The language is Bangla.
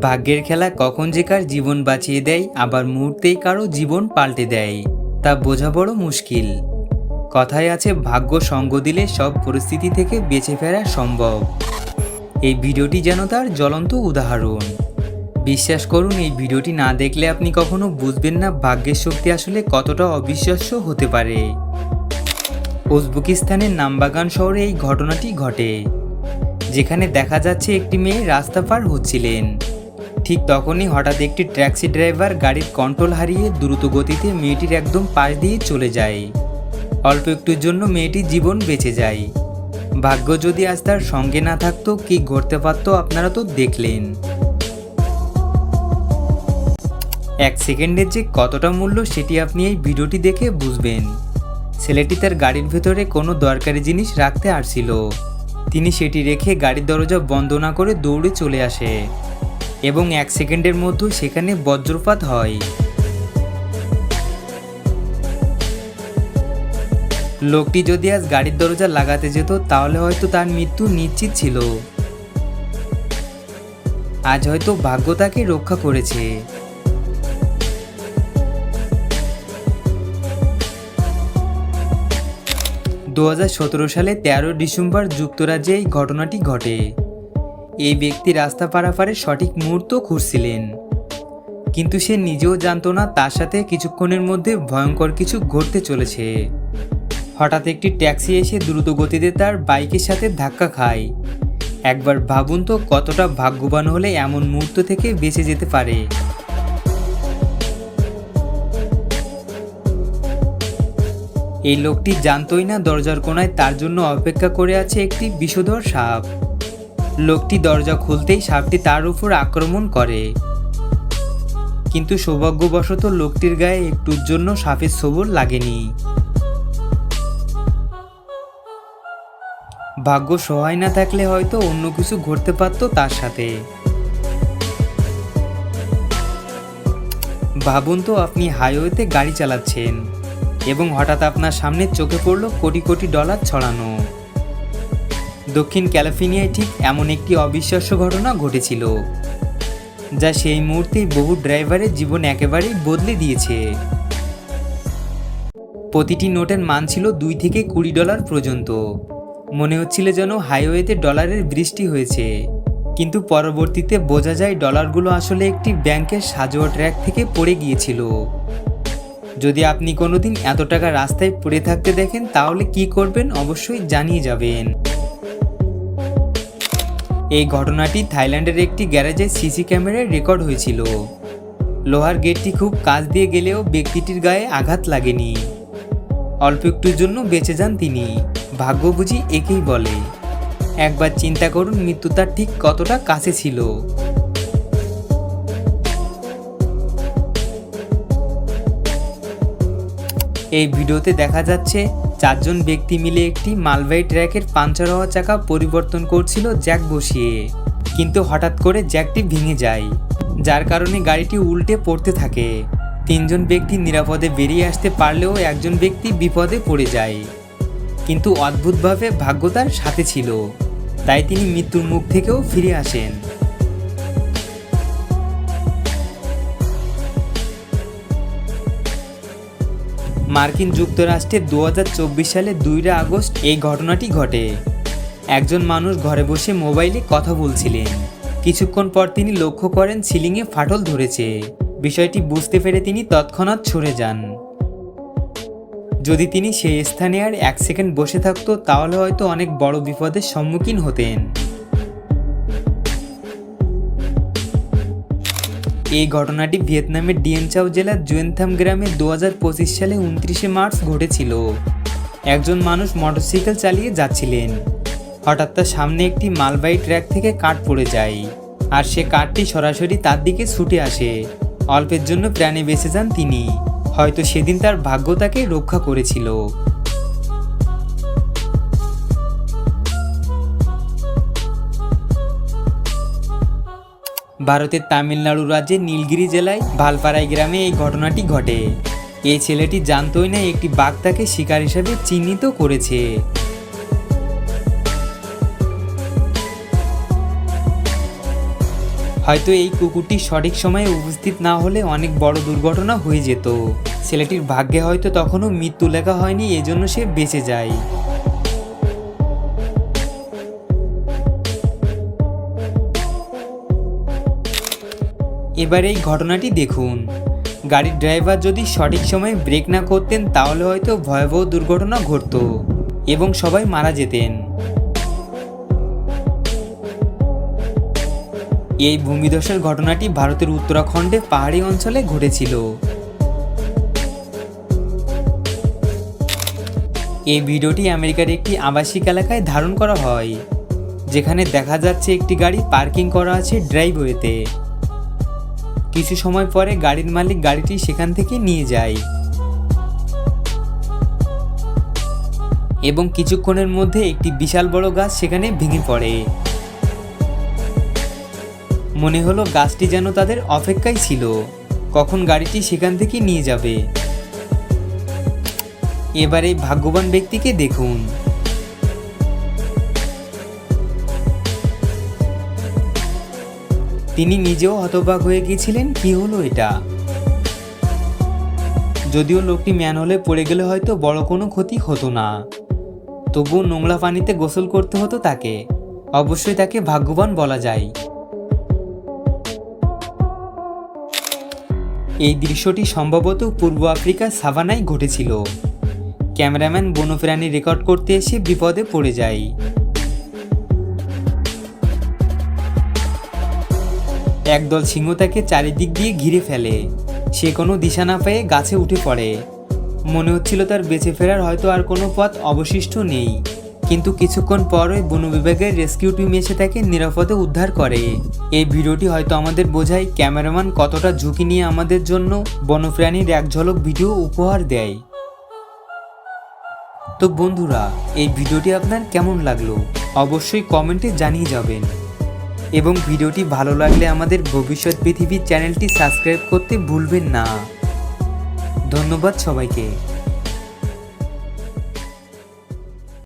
ভাগ্যের খেলা কখন যে কার জীবন বাঁচিয়ে দেয়, আবার মুহূর্তেই কারও জীবন পাল্টে দেয়, তা বোঝা বড় মুশকিল। কথায় আছে, ভাগ্য সঙ্গ দিলে সব পরিস্থিতি থেকে বেঁচে ফেরা সম্ভব। এই ভিডিওটি যেন তার জ্বলন্ত উদাহরণ। বিশ্বাস করুন, এই ভিডিওটি না দেখলে আপনি কখনো বুঝবেন না ভাগ্যের শক্তি আসলে কতটা অবিশ্বাস্য হতে পারে। উজবেকিস্তানের নামবাগান শহরে এই ঘটনাটি ঘটে, যেখানে দেখা যাচ্ছে একটি মেয়ে রাস্তা পার হচ্ছিলেন। ঠিক তখনই হঠাৎ একটি ট্যাক্সি ড্রাইভার গাড়ির কন্ট্রোল হারিয়ে দ্রুত গতিতে মেয়েটির একদম পাশ দিয়ে চলে যায়। অল্প একটুর জন্য মেয়েটির জীবন বেঁচে যায়। ভাগ্য যদি আজ তার সঙ্গে না থাকতো, কি ঘটতে পারতো আপনারা তো দেখলেন। এক সেকেন্ডের যে কতটা মূল্য সেটি আপনি এই ভিডিওটি দেখে বুঝবেন। ছেলেটি তার গাড়ির ভেতরে কোনো দরকারি জিনিস রাখতে আসছিল। তিনি সেটি রেখে গাড়ির দরজা বন্ধ না করে দৌড়ে চলে আসে। এবং এক সেকেন্ডের মধ্যে সেখানে বজ্রপাত হয়। লোকটি যদি আজ গাড়ির দরজা লাগাতে যেত, তাহলে হয়তো তার মৃত্যু নিশ্চিত ছিল। আজ হয়তো ভাগ্য তাকে রক্ষা করেছে। দু হাজার সতেরো সালে তেরো ডিসেম্বর যুক্তরাজ্যে এই ঘটনাটি ঘটে। এই ব্যক্তি রাস্তা পারাপারের সঠিক মুহূর্ত খুঁজছিলেন। কিন্তু সে নিজেও জানতো না তার সাথে কিছুক্ষণের মধ্যে ভয়ঙ্কর কিছু ঘটতে চলেছে। হঠাৎ একটি ট্যাক্সি এসে দ্রুত গতিতে তার বাইকের সাথে ধাক্কা খায়। একবার ভাবুন তো কতটা ভাগ্যবান হলে এমন মুহূর্ত থেকে বেঁচে যেতে পারে। এই লোকটি জানতই না দরজার কোনায় তার জন্য অপেক্ষা করে আছে একটি বিষধর সাপ। লোকটি দরজা খুলতেই সাপটি তার উপর আক্রমণ করে। কিন্তু সৌভাগ্যবশত লোকটির গায়ে একটুর জন্য সাপের সবল লাগেনি। ভাগ্য সহায় না থাকলে হয়তো অন্য কিছু ঘটতে পারতো তার সাথে। ভাবুন তো, আপনি হাইওয়েতে গাড়ি চালাচ্ছেন এবং হঠাৎ আপনার সামনে চোখে পড়ল কোটি কোটি ডলার ছড়ানো। দক্ষিণ ক্যালিফোর্নিয়ায় ঠিক এমন একটি অবিশ্বাস্য ঘটনা ঘটেছিল, যা সেই মুহূর্তেই বহু ড্রাইভারের জীবন একেবারেই বদলে দিয়েছে। প্রতিটি নোটের মান ছিল দুই থেকে কুড়ি ডলার পর্যন্ত। মনে হচ্ছিল যেন হাইওয়েতে ডলারের বৃষ্টি হয়েছে, কিন্তু পরবর্তীতে বোঝা যায় ডলারগুলো আসলে একটি ব্যাংকের সাজোয়া ট্র্যাক থেকে পড়ে গিয়েছিল। যদি আপনি কোনোদিন এত টাকা রাস্তায় পড়ে থাকতে দেখেন, তাহলে কি করবেন অবশ্যই জানিয়ে যাবেন। এই ঘটনাটি থাইল্যান্ডের একটি গ্যারেজে সিসি ক্যামেরায় রেকর্ড হয়েছিল। লোহার গেটটি খুব কাছ দিয়ে গেলেও ব্যক্তিটির গায়ে আঘাত লাগেনি। অল্প একটুর জন্য বেঁচে যান তিনি। ভাগ্য বুঝি একেই বলে। একবার চিন্তা করুন মৃত্যু তার ঠিক কতটা কাছে ছিল। এই ভিডিওতে দেখা যাচ্ছে চারজন ব্যক্তি মিলে একটি মালবাহী ট্র্যাকের পাঞ্চার হওয়া চাকা পরিবর্তন করছিল জ্যাক বসিয়ে। কিন্তু হঠাৎ করে জ্যাকটি ভেঙে যায়, যার কারণে গাড়িটি উল্টে পড়তে থাকে। তিনজন ব্যক্তি নিরাপদে বেরিয়ে আসতে পারলেও একজন ব্যক্তি বিপদে পড়ে যায়। কিন্তু অদ্ভুতভাবে ভাগ্য তার সাথে ছিল, তাই তিনি মৃত্যুর মুখ থেকেও ফিরে আসেন। মার্কিন যুক্তরাষ্ট্রে দু হাজার চব্বিশ সালে দুইরা আগস্ট এই ঘটনাটি ঘটে। একজন মানুষ ঘরে বসে মোবাইলে কথা বলছিলেন। কিছুক্ষণ পর তিনি লক্ষ্য করেন সিলিংয়ে ফাটল ধরেছে। বিষয়টি বুঝতে পেরে তিনি তৎক্ষণাৎ সরে যান। যদি তিনি সেই স্থানে আর এক সেকেন্ড বসে থাকতো, তাহলে হয়তো অনেক বড় বিপদের সম্মুখীন হতেন। এই ঘটনাটি ভিয়েতনামের ডিয়েনচাও জেলার জুয়েনথাম গ্রামে দু হাজার পঁচিশ সালে উনত্রিশে মার্চ ঘটেছিল। একজন মানুষ মোটরসাইকেল চালিয়ে যাচ্ছিলেন। হঠাৎ তার সামনে একটি মালবাহী ট্র্যাক থেকে কাঠ পড়ে যায় আর সে কাঠটি সরাসরি তার দিকে ছুটে আসে। অল্পের জন্য প্রাণে বেঁচে যান তিনি। হয়তো সেদিন তার ভাগ্য তাকে রক্ষা করেছিল। ভারতের তামিলনাড়ু রাজ্যের নীলগিরি জেলায় ভালপাড়াই গ্রামে এই ঘটনাটি ঘটে। এই ছেলেটি জানতই না একটি বাঘ তাকে শিকার হিসেবে চিহ্নিত করেছে। হয়তো এই কুকুরটি সঠিক সময়ে উপস্থিত না হলে অনেক বড় দুর্ঘটনা হয়ে যেত। ছেলেটির ভাগ্যে হয়তো তখনও মৃত্যু লেখা হয়নি, এজন্য সে বেঁচে যায়। এবার এই ঘটনাটি দেখুন। গাড়ির ড্রাইভার যদি সঠিক সময়ে ব্রেক না করতেন, তাহলে হয়তো ভয়াবহ দুর্ঘটনা ঘটতো এবং সবাই মারা যেতেন। এই ভূমিধসের ঘটনাটি ভারতের উত্তরাখণ্ডে পাহাড়ি অঞ্চলে ঘটেছিল। এই ভিডিওটি আমেরিকার একটি আবাসিক এলাকায় ধারণ করা হয়, যেখানে দেখা যাচ্ছে একটি গাড়ি পার্কিং করা আছে ড্রাইভওয়েতে। কিছু সময় পরে গাড়ির মালিক গাড়িটি সেখান থেকে নিয়ে যায়। এবং কিছুক্ষণের মধ্যে একটি বিশাল বড় গাছ সেখানে ভেঙে পড়ে। মনে হলো গাছটি যেন তাদের অপেক্ষায় ছিল। কখন গাড়িটি সেখান থেকে নিয়ে যাবে? এবার ভাগ্যবান ব্যক্তিকে দেখুন। তিনি নিজেও হতবাক হয়ে গিয়েছিলেন, কি হলো এটা? যদিও লোকটি ম্যানহোলে পড়ে গেলে হয়তো বড় কোনো ক্ষতি হতো না। তবুও নোংরা পানিতে গোসল করতে হতো তাকে। অবশ্যই তাকে ভাগ্যবান বলা যায়। এই দৃশ্যটি সম্ভবত পূর্ব আফ্রিকার সাভানায় ঘটেছিল। ক্যামেরাম্যান বনপ্রাণী রেকর্ড করতে এসে বিপদে পড়ে যায়। একদল সিংহ তাকে চারিদিক দিয়ে ঘিরে ফেলে। সে কোনো দিশা না পেয়ে গাছে উঠে পড়ে। মনে হচ্ছিল তার বেঁচে ফেরার হয়তো আর কোনো পথ অবশিষ্ট নেই। কিন্তু কিছুক্ষণ পর ওই বন বিভাগের রেস্কিউ টিম এসে তাকে নিরাপদে উদ্ধার করে। এই ভিডিওটি হয়তো আমাদের বোঝায় ক্যামেরাম্যান কতটা ঝুঁকি নিয়ে আমাদের জন্য বনপ্রাণীর এক ঝলক ভিডিও উপহার দেয়। তো বন্ধুরা, এই ভিডিওটি আপনার কেমন লাগল? অবশ্যই কমেন্টে জানিয়ে যাবেন। এবং ভিডিওটি ভালো লাগলে আমাদের ভবিষ্যৎ পৃথিবীর চ্যানেলটি সাবস্ক্রাইব করতে ভুলবেন না। ধন্যবাদ সবাইকে।